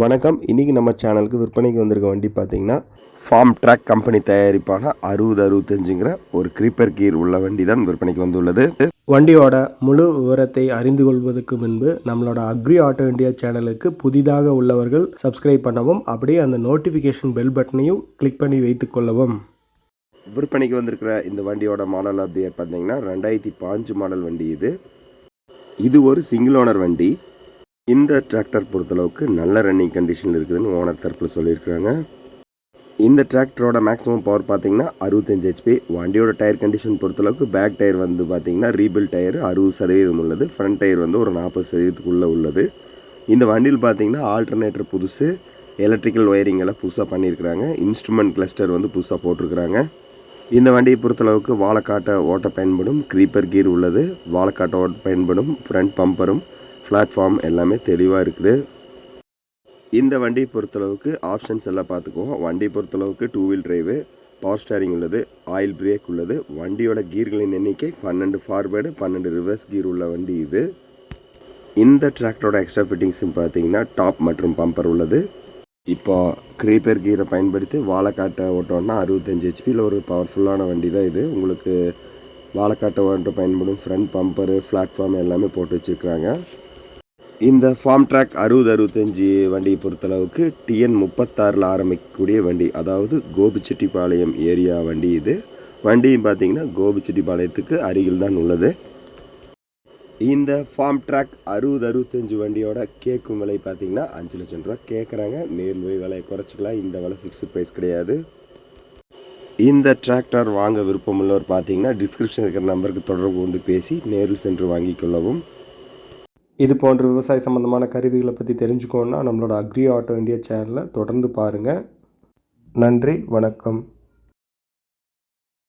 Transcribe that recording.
வணக்கம். இன்றைக்கி நம்ம சேனலுக்கு விற்பனைக்கு வந்திருக்க வண்டி பார்த்தீங்கன்னா ஃபார்ம் ட்ராக் கம்பெனி தயாரிப்பான அறுபது அறுபத்தஞ்சுங்கிற ஒரு creeper கீர் உள்ள வண்டி தான் விற்பனைக்கு வந்துள்ளது. வண்டியோட முழு விவரத்தை அறிந்து கொள்வதற்கு முன்பு நம்மளோட அக்ரி ஆட்டோ இந்தியா சேனலுக்கு புதிதாக உள்ளவர்கள் சப்ஸ்கிரைப் பண்ணவும் அப்படியே அந்த நோட்டிஃபிகேஷன் பெல் பட்டனையும் கிளிக் பண்ணி வைத்துக் கொள்ளவும். விற்பனைக்கு வந்திருக்கிற இந்த வண்டியோட மாடல் ஆஃப் தி இயர் பார்த்தீங்கன்னா ரெண்டாயிரத்தி பாஞ்சு மாடல் வண்டி இது. இது ஒரு சிங்கிள் ஓனர் வண்டி. இந்த டிராக்டர் பொறுத்தளவுக்கு நல்ல ரன்னிங் கண்டிஷனில் இருக்குதுன்னு ஓனர் தரப்பில் சொல்லியிருக்கிறாங்க. இந்த டிராக்டரோட மேக்ஸிமம் பவர் பார்த்தீங்கன்னா அறுபத்தஞ்சு ஹெச்பி வண்டியோட டயர் கண்டிஷன் பொறுத்தளவுக்கு பேக் டயர் வந்து பார்த்தீங்கன்னா ரீபில் டயர் அறுபது சதவீதம் உள்ளது. ஃப்ரண்ட் டயர் வந்து ஒரு நாற்பது சதவீதத்துக்குள்ளே உள்ளது. இந்த வண்டியில் பார்த்தீங்கன்னா ஆல்டர்னேட்டர் புதுசு எலக்ட்ரிக்கல் ஒயரிங் எல்லாம் புதுசாக பண்ணியிருக்கிறாங்க. இன்ஸ்ட்ருமெண்ட் கிளஸ்டர் வந்து புதுசாக போட்டிருக்கிறாங்க. இந்த வண்டியை பொறுத்தளவுக்கு வாழைக்காட்டை ஓட்ட பயன்படும் க்ரீப்பர் கீர் உள்ளது. வாழைக்காட்டை ஓட்ட பயன்படும் ஃப்ரண்ட் பம்பரும் பிளாட்ஃபார்ம் எல்லாமே தெளிவாக இருக்குது. இந்த வண்டியை பொறுத்தளவுக்கு ஆப்ஷன்ஸ் எல்லாம் பார்த்துக்குவோம். வண்டியை பொறுத்தளவுக்கு two wheel drive power steering உள்ளது ஆயில் பிரேக் உள்ளது. வண்டியோட கீர்களின் எண்ணிக்கை பன்னெண்டு ஃபார்வேர்டு பன்னெண்டு ரிவர்ஸ் கீர் உள்ள வண்டி இது. இந்த டிராக்டரோட எக்ஸ்ட்ரா ஃபிட்டிங்ஸும் பார்த்தீங்கன்னா டாப் மற்றும் பம்பர் உள்ளது. இப்போ க்ரீப்பர் கீரை பயன்படுத்தி வாழைக்காட்டை ஓட்டோன்னா அறுபத்தஞ்சு ஹெச்பியில் ஒரு பவர்ஃபுல்லான வண்டி தான் இது. உங்களுக்கு வாழைக்காட்டை ஓட்ட பயன்படும் ஃப்ரண்ட் பம்பரு பிளாட்ஃபார்ம் எல்லாமே போட்டு வச்சுருக்குறாங்க. இந்த ஃபார்ம் ட்ராக் அறுபது அறுபத்தஞ்சி வண்டியை பொறுத்தளவுக்கு டிஎன் முப்பத்தாறில் ஆரம்பிக்கக்கூடிய வண்டி அதாவது கோபிச்செட்டிப்பாளையம் ஏரியா வண்டி இது. வண்டியும் பார்த்தீங்கன்னா கோபிச்செட்டிப்பாளையத்துக்கு அருகில் தான் உள்ளது. இந்த ஃபார்ம் ட்ராக் அறுபது அறுபத்தஞ்சு வண்டியோட கேட்கும் விலை பார்த்தீங்கன்னா அஞ்சு லட்சம் ரூபா கேட்குறாங்க நேரில் போய் விலையை குறைச்சிக்கலாம். இந்த விலை ஃபிக்ஸ்டு ப்ரைஸ் கிடையாது. இந்த டிராக்டர் வாங்க விருப்பமுள்ளவர் பார்த்தீங்கன்னா டிஸ்கிரிப்ஷன் இருக்கிற நம்பருக்கு தொடர்பு கொண்டு பேசி நேரில் சென்று வாங்கிக் கொள்ளவும். இது போன்ற விவசாய சம்பந்தமான கருவிகளை பற்றி தெரிஞ்சுக்கோன்னா நம்மளோட அக்ரி ஆட்டோ இந்தியா சேனலை தொடர்ந்து பாருங்கள் நன்றி வணக்கம்.